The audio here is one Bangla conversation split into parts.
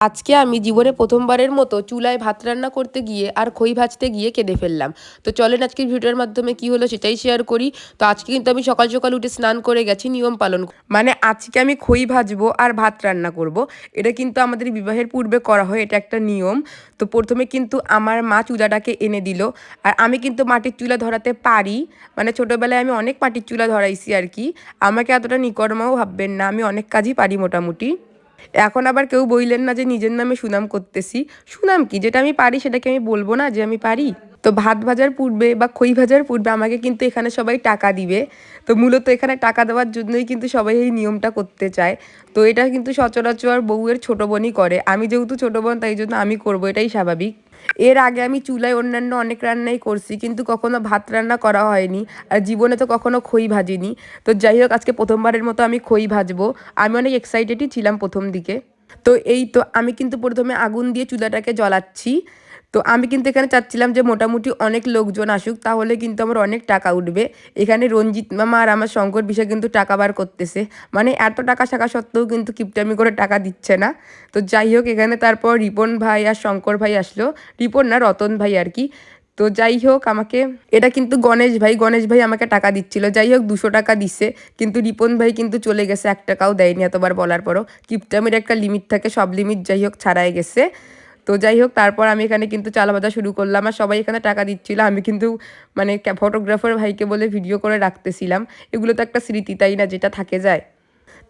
আজকে আমি জীবনে প্রথমবারের মতো চুলায় ভাত রান্না করতে গিয়ে আর খই ভাজতে গিয়ে কেঁদে ফেললাম। তো চলেন আজকের ভিডিওর মাধ্যমে কি হলো সেটাই শেয়ার করি। তো আজকে কিন্তু আমি সকাল সকাল উঠে স্নান করে গেছি, নিয়ম পালন মানে আজকে আমি খই ভাজবো আর ভাত রান্না করব। এটা কিন্তু আমাদের বিবাহের পূর্বে করা হয়, এটা একটা নিয়ম। তো প্রথমে কিন্তু আমার মা চুলাটাকে এনে দিল। আর আমি কিন্তু মাটির চুলা ধরাতে পারি। মানে ছোটোবেলায় আমি অনেক মাটির চুলা ধরাইছি আর কি। আমাকে এতটা নিকর্মাও ভাববেন না, আমি অনেক কাজই পারি মোটামুটি। এখন আবার কেউ বইলেন না যে নিজের নামে সুনাম করতেছি। সুনাম কি? যেটা আমি পারি সেটাকে আমি বলব না যে আমি পারি। তো ভাত ভাজার পূর্বে বা খই ভাজার পূর্বে আমাকে কিন্তু এখানে সবাই টাকা দিবে। তো মূলত এখানে টাকা দেওয়ার জন্যই কিন্তু সবাই এই নিয়মটা করতে চায়। তো এটা কিন্তু সচরাচর বউয়ের ছোটো বোনই করে। আমি যেহেতু ছোটো বোন, তাই জন্য আমি করব, এটাই স্বাভাবিক। এর আগে আমি চুলায় অন্যান্য অনেক রান্নাই করছি, কিন্তু কখনো ভাত রান্না করা হয়নি আর জীবনে তো কখনো খই ভাজিনি। তো যাই হোক, আজকে প্রথমবারের মতো আমি খই ভাজবো। আমি অনেক এক্সাইটেডই ছিলাম প্রথম দিকে। তো এই তো আমি কিন্তু প্রথমে আগুন দিয়ে চুলাটাকে জ্বলাচ্ছি। তো আমি কিন্তু এখানে চাচ্ছিলাম যে মোটামুটি অনেক লোকজন আসুক, তাহলে কিন্তু আমার অনেক টাকা উঠবে। এখানে রঞ্জিত মামা আর আমার শঙ্কর বিষয় কিন্তু টাকা বার করতেছে। মানে এত টাকা থাকা সত্ত্বেও কিন্তু কিপটামি করে টাকা দিচ্ছে না। তো যাই হোক, এখানে তারপর রিপন ভাই আর শঙ্কর ভাই আসলো। রিপন না, রতন ভাই আর কি। তো যাই হোক, আমাকে, এটা কিন্তু গণেশ ভাই গণেশ ভাই আমাকে টাকা দিচ্ছিল। যাই হোক, দুশো টাকা দিছে। কিন্তু রিপন ভাই কিন্তু চলে গেছে, এক টাকাও দেয়নি এতবার বলার পরও। কিপটামির একটা লিমিট থাকে, সব লিমিট যাই হোক ছাড়াই গেছে। তো যাই হোক, তারপর আমি এখানে কিন্তু চাল ভাজা শুরু করলাম আর সবাই এখানে টাকা দিচ্ছিল। আমি কিন্তু মানে ফটোগ্রাফার ভাইকে বলে ভিডিও করে রাখতেছিলাম। এগুলো তো একটা স্মৃতি, তাই না? যেটা থাকে যায়।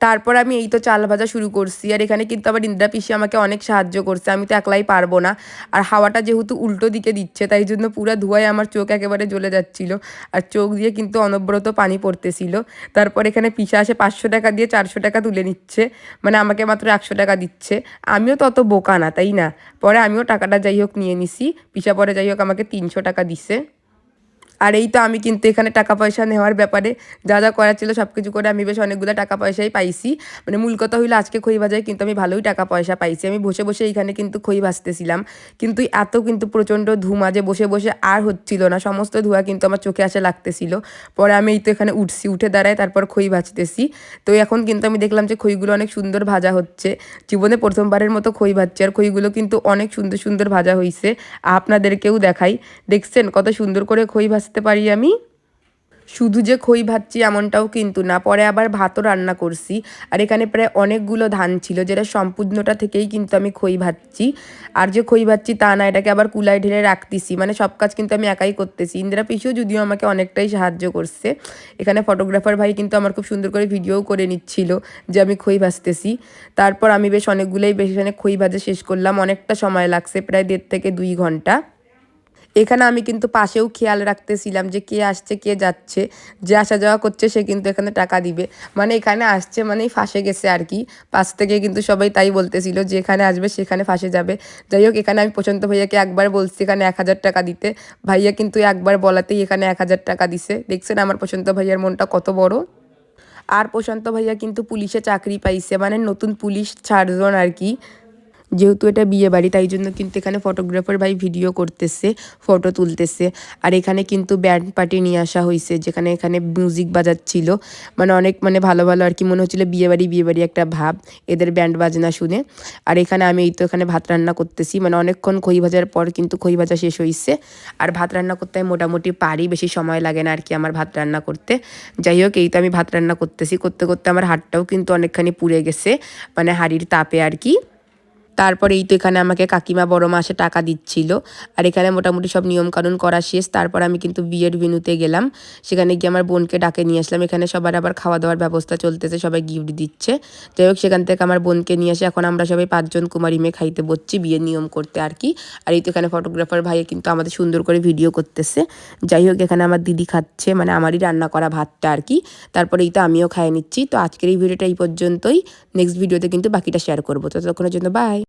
তারপর আমি এই তো চাল ভাজা শুরু করছি। আর এখানে কিন্তু আবার ইন্দ্রা পিসি আমাকে অনেক সাহায্য করছে। আমি তো একলাই পারব না। আর হাওয়াটা যেহেতু উল্টো দিকে দিচ্ছে, তাই জন্য পুরো ধোয়ায় আমার চোখ একেবারে জ্বলে যাচ্ছিল। আর চোখ দিয়ে কিন্তু অনবরত পানি পড়তেছিল। তারপর এখানে পিসা আসে পাঁচশো টাকা দিয়ে চারশো টাকা তুলে নিচ্ছে। মানে আমাকে মাত্র একশো টাকা দিচ্ছে। আমিও তত বোকা না, তাই না? পরে আমিও টাকাটা যাই হোক নিয়ে নিছি। পিসা পরে যাই হোক আমাকে তিনশো টাকা দিছে। আর এই তো আমি কিন্তু এখানে টাকা পয়সা নেওয়ার ব্যাপারে যা যা করার ছিল সব কিছু করে আমি বেশ অনেকগুলো টাকা পয়সাই পাইছি। মানে মূল কথা হইল আজকে খই ভাজায় কিন্তু আমি ভালোই টাকা পয়সা পাইছি। আমি বসে বসে এইখানে কিন্তু খই ভাজতেছিলাম। কিন্তু এত কিন্তু প্রচণ্ড ধুমা যে বসে বসে আর হচ্ছিল না। সমস্ত ধোঁয়া কিন্তু আমার চোখে আসে লাগতেছিল। পরে আমি এই তো এখানে উঠছি, উঠে দাঁড়ায় তারপর খই ভাজতেছি। তো এখন কিন্তু আমি দেখলাম যে খইগুলো অনেক সুন্দর ভাজা হচ্ছে। জীবনে প্রথমবারের মতো খই ভাজছে আর খইগুলো কিন্তু অনেক সুন্দর সুন্দর ভাজা হয়েছে আপনাদেরকেও দেখাই। দেখছেন কত সুন্দর করে খই ভাজ ভাজতে পারি আমি? শুধু যে খই ভাজছি এমনটাও কিন্তু না, পরে আবার ভাতও রান্না করছি। আর এখানে প্রায় অনেকগুলো ধান ছিল, যেটা সম্পূর্ণটা থেকেই কিন্তু আমি খই ভাজছি। আর যে খই ভাজছি তা না, এটাকে আবার কুলায় ঢেলে রাখতেছি। মানে সব কাজ কিন্তু আমি একাই করতেছি। ইন্দিরা পিসিও যদিও আমাকে অনেকটাই সাহায্য করছে। এখানে ফটোগ্রাফার ভাই কিন্তু আমার খুব সুন্দর করে ভিডিও করে নিচ্ছিল যে আমি খই ভাজতেছি। তারপর আমি বেশ অনেকগুলোই বেশ খই ভাজা শেষ করলাম। অনেকটা সময় লাগছে, প্রায় দেড় থেকে দুই ঘণ্টা। এখানে আমি কিন্তু পাশেও খেয়াল রাখতেছিলাম যে কে আসছে, কে যাচ্ছে, যে আসা যাওয়া করছে সে কিন্তু এখানে টাকা দিবে। মানে এখানে আসছে মানেই ফাঁসে গেছে আর কি। পাশ থেকে কিন্তু সবাই তাই বলতেছিল যে এখানে আসবে, সেখানে ফাঁসে যাবে। যাই হোক, এখানে আমি প্রশান্ত ভাইয়াকে একবার বলছি এখানে এক হাজার টাকা দিতে। ভাইয়া কিন্তু একবার বলাতেই এখানে এক হাজার টাকা দিছে। দেখছেন আমার প্রশান্ত ভাইয়ার মনটা কত বড়। আর প্রশান্ত ভাইয়া কিন্তু পুলিশে চাকরি পাইছে মানে নতুন পুলিশ ছাড়জন আর কি। যেহেতু এটা বিয়ে বাড়ি, তাই জন্য কিন্তু এখানে ফটোগ্রাফার ভাই ভিডিও করতেছে ফটো তুলতেছে। আর এখানে কিন্তু ব্যান্ড পার্টি নিয়ে আসা হয়েছে যেখানে এখানে মিউজিক বাজাচ্ছিল। মানে অনেক মানে ভালো ভালো আর কি, মনে হচ্ছিল বিয়ে বাড়ি বিয়ে বাড়ি একটা ভাব, এদের ব্যান্ড বাজনা শুনে। আর এখানে আমি এই তো এখানে ভাত রান্না করতেছি মানে অনেকক্ষণ খই ভাজার পর কিন্তু খই ভাজা শেষ হয়েছে আর ভাত রান্না করতে আমি মোটামুটি পারি, বেশি সময় লাগে না আর কি আমার ভাত রান্না করতে। যাই হোক, এই তো আমি ভাত রান্না করতেছি, করতে করতে আমার হাতটাও কিন্তু অনেকখানি পুড়ে গেছে মানে হাড়ির তাপে আর কি। তারপরে এই তো এখানে আমাকে কাকিমা বড় মাসে টাকা দিচ্ছিল। আর এখানে মোটামুটি সব নিয়মকানুন করা শেষ। তারপর আমি কিন্তু বিয়ের ভেনুতে গেলাম। সেখানে গিয়ে আমার বোনকে ডাকে নিয়ে আসলাম। এখানে সবার আবার খাওয়া দাওয়ার ব্যবস্থা চলতেছে, সবাই গিফট দিচ্ছে। যাই হোক, সেখান থেকে আমার বোনকে নিয়ে আসে এখন আমরা সবাই পাঁচজন কুমারী মেয়ে খাইতে বসছি বিয়ের নিয়ম করতে আর কি। আর এই তো এখানে ফটোগ্রাফার ভাইয়ে কিন্তু আমাদের সুন্দর করে ভিডিও করতেছে। যাই হোক, এখানে আমার দিদি খাচ্ছে মানে আমারই রান্না করা ভাতটা আর কি। তারপরে এই তো আমিও খাইয়ে নিচ্ছি। তো আজকের এই ভিডিওটা এই পর্যন্তই। নেক্সট ভিডিওতে কিন্তু বাকিটা শেয়ার করব। তো ততক্ষণের জন্য বাই